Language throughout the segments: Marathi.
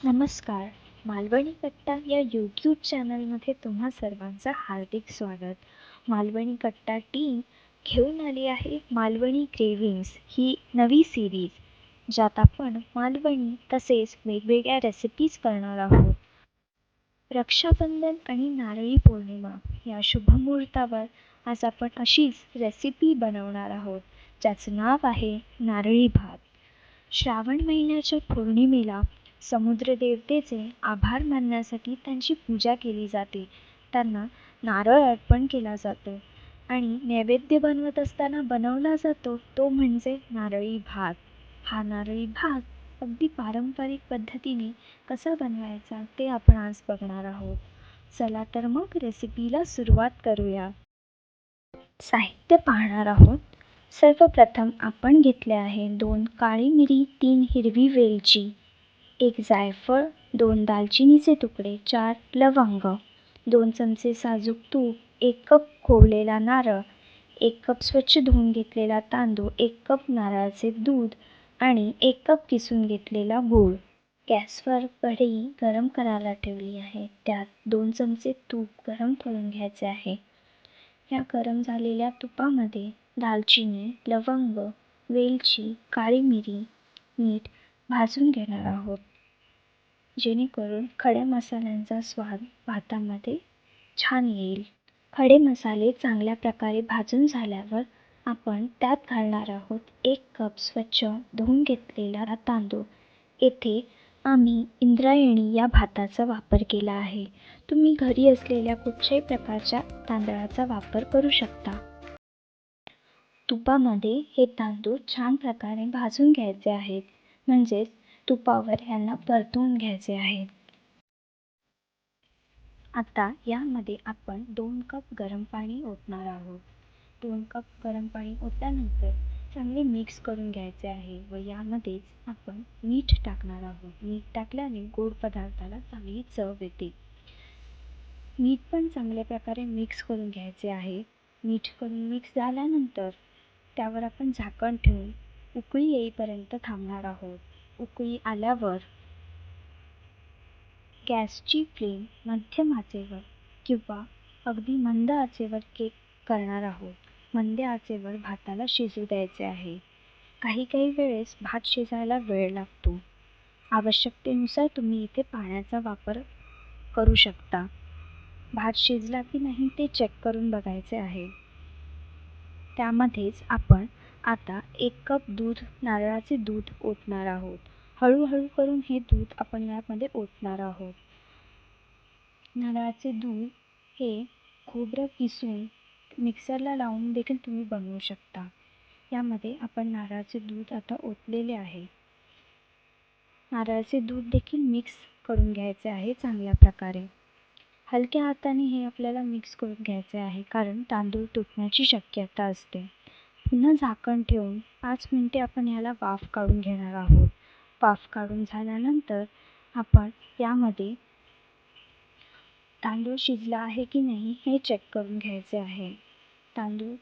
नमस्कार. मालवणी कट्टा या यूट्यूब चॅनलमध्ये तुम्हा सर्वांचं हार्दिक स्वागत. मालवणी कट्टा टीम घेऊन आली आहे मालवणी क्रेविंग्स ही नवी सिरीज ज्यात आपण मालवणी तसेच वेगवेगळ्या रेसिपीज करणार आहोत. रक्षाबंधन आणि नारळी पौर्णिमा या शुभमुहूर्तावर आज आपण अशीच रेसिपी बनवणार आहोत ज्याचं नाव आहे नारळी भात. श्रावण महिन्याच्या पौर्णिमेला समुद्रदेवतेचे आभार मानण्यासाठी त्यांची पूजा केली जाते. त्यांना नारळ अर्पण केला जातो आणि नैवेद्य बनवत असताना बनवला जातो तो म्हणजे नारळी भात. हा नारळी भात अगदी पारंपरिक पद्धतीने कसा बनवायचा ते आपण आज बघणार आहोत. चला तर मग रेसिपीला सुरुवात करूया. साहित्य पाहणार आहोत. सर्वप्रथम आपण घेतले आहे दोन काळी मिरी तीन हिरवी वेलची. एक जायफळ दोन दालचिनीचे तुकडे चार लवंग दोन चमचे साजूक तूप एक कप खोवलेला नारळ एक कप स्वच्छ धुवून घेतलेला तांदूळ एक कप नारळाचे दूध आणि एक कप किसून घेतलेला गूळ. गॅसवर कढई गरम करायला ठेवली आहे. त्यात दोन चमचे तूप गरम करून घ्यायचे आहे. या गरम झालेल्या तुपामध्ये दालचिनी लवंग वेलची काळी मिरी मीठ भाजून घेणार आहोत. जेणेकरून खड्या मसाल्यांचा स्वाद भातामध्ये छान येईल. खडे मसाले चांगल्या प्रकारे भाजून झाल्यावर आपण त्यात घालणार आहोत एक कप स्वच्छ धुवून घेतलेला तांदूळ. येथे आम्ही इंद्रायणी या भाताचा वापर केला आहे. तुम्ही घरी असलेल्या कुठच्याही प्रकारच्या तांदळाचा वापर करू शकता. तुपामध्ये हे तांदूळ छान प्रकारे भाजून घ्यायचे आहेत. म्हणजेच तुपावर यांना परतून घ्यायचे आहेत आता यामध्ये आपण दोन कप गरम पाणी ओतणार आहोत. दोन कप गरम पाणी ओतल्यानंतर चांगले मिक्स करून घ्यायचे आहे व यामध्येच आपण मीठ टाकणार आहोत. मीठ टाकल्याने गोड पदार्थाला चांगली चव येते. मीठ पण चांगल्या प्रकारे मिक्स करून घ्यायचे आहे. मीठ करून मिक्स झाल्यानंतर त्यावर आपण झाकण ठेवून उकळी येईपर्यंत थांबणार आहोत. उकळी आल्यावर गॅसची फ्लेम मध्यम आचेवर किंवा अगदी मंद आचेवर केक करणार आहोत. मंद आचेवर भाताला शिजू द्यायचे आहे. काही काही वेळेस भात शिजायला वेळ लागतो. आवश्यकतेनुसार तुम्ही इथे पाण्याचा वापर करू शकता. भात शिजला की नाही ते चेक करून बघायचे आहे. त्यामध्येच आपण आता एक कप दूध नारळाचे दूध ओतणार आहोत. हळूहळू करून हे दूध आपण यामध्ये ओतणार आहोत. नारळाचे दूध हे खोबरं किसून मिक्सरला लावून देखील तुम्ही बनवू शकता. यामध्ये आपण नारळाचे दूध आता ओतलेले आहे. नारळाचे दूध देखील मिक्स करून घ्यायचे आहे चांगल्या प्रकारे. हलक्या हाताने हे आपल्याला मिक्स करून घ्यायचे आहे कारण तांदूळ तुटण्याची शक्यता असते. पुन्हा झाकण ठेवून पाच मिनटे आपण याला वाफ काढून घेणार आहोत. वाफ काढून झाल्यानंतर आपण यामध्ये तांदूळ शिजला आहे की नाही हे चेक करून घ्यायचे आहे. तांदूळ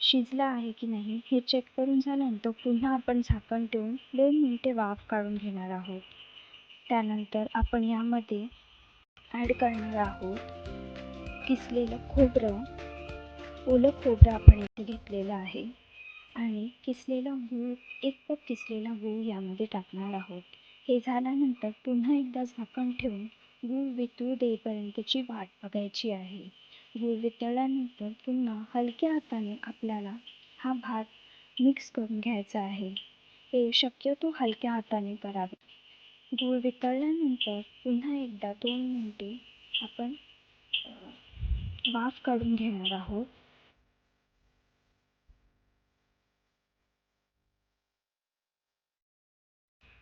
शिजला आहे की नाही हे चेक करून झाल्यानंतर पुन्हा आपण झाकण ठेवून दोन मिनटे वाफ काढून घेणार आहोत. त्यानंतर आपण यामध्ये ॲड करणार आहोत किसलेलं खोबरं. ओलं खोबरं आपण इथे घेतलेलं आहे. आणि किसलेला गूळ एक कप किसलेला गूळ यामध्ये टाकणार आहोत. हे झाल्यानंतर पुन्हा एकदा झाकण ठेवून गूळ वितळू देईपर्यंतची वाट बघायची आहे. गूळ वितळल्यानंतर पुन्हा हलक्या हाताने आपल्याला हा भात मिक्स करून घ्यायचा आहे. हे शक्यतो हलक्या हाताने करावे. गूळ वितळल्यानंतर पुन्हा एकदा दोन मिनटे आपण वाफ काढून घेणार आहोत.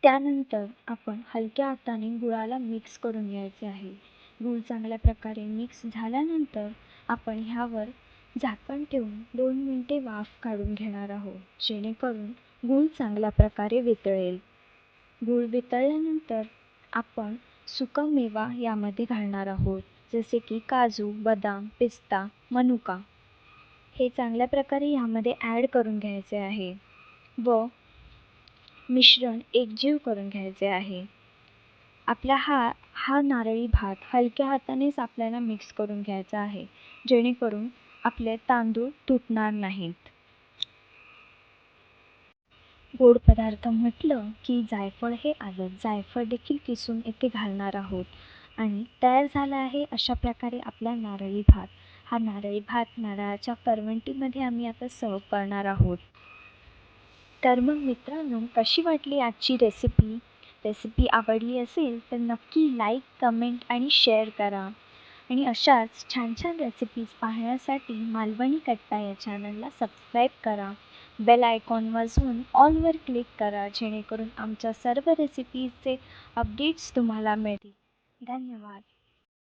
त्यानंतर आपण हलक्या हाताने गुळाला मिक्स करून घ्यायचे आहे. गूळ चांगल्या प्रकारे मिक्स झाल्यानंतर आपण ह्यावर झाकण ठेवून दोन मिनटे वाफ काढून घेणार आहोत जेणेकरून गूळ चांगल्या प्रकारे वितळेल. गूळ वितळल्यानंतर आपण सुका मेवा यामध्ये घालणार आहोत जसे की काजू बदाम पिस्ता मनुका. हे चांगल्या प्रकारे ह्यामध्ये ॲड करून घ्यायचे आहे. व मिश्रण एकजीव करून घ्यायचे आहे. आपला हा हा नारळी भात हलक्या हातानेच आपल्याला मिक्स करून घ्यायचा आहे. जेणेकरून आपले तांदूळ तुटणार नाहीत. गोड पदार्थ म्हटलं की जायफळ हे आलं जायफळ देखील किसून इथे घालणार आहोत. आणि तयार झाला आहे अशा प्रकारे आपला नारळी भात. हा नारळी भात नारळाच्या करवंटीमध्ये आम्ही आता सर्व करणार आहोत. तर मग मित्रांनो कशी वाटली आजची रेसिपी रेसिपी आवडली असेल तर नक्की लाईक कमेंट आणि शेअर करा. आणि अशाच छान छान रेसिपीज पाहण्यासाठी मालवणी कट्टा या चॅनलला सबस्क्राईब करा. बेल आयकॉन वाजवून ऑलवर क्लिक करा जेणेकरून आमच्या सर्व रेसिपीजचे अपडेट्स तुम्हाला मिळतील. धन्यवाद.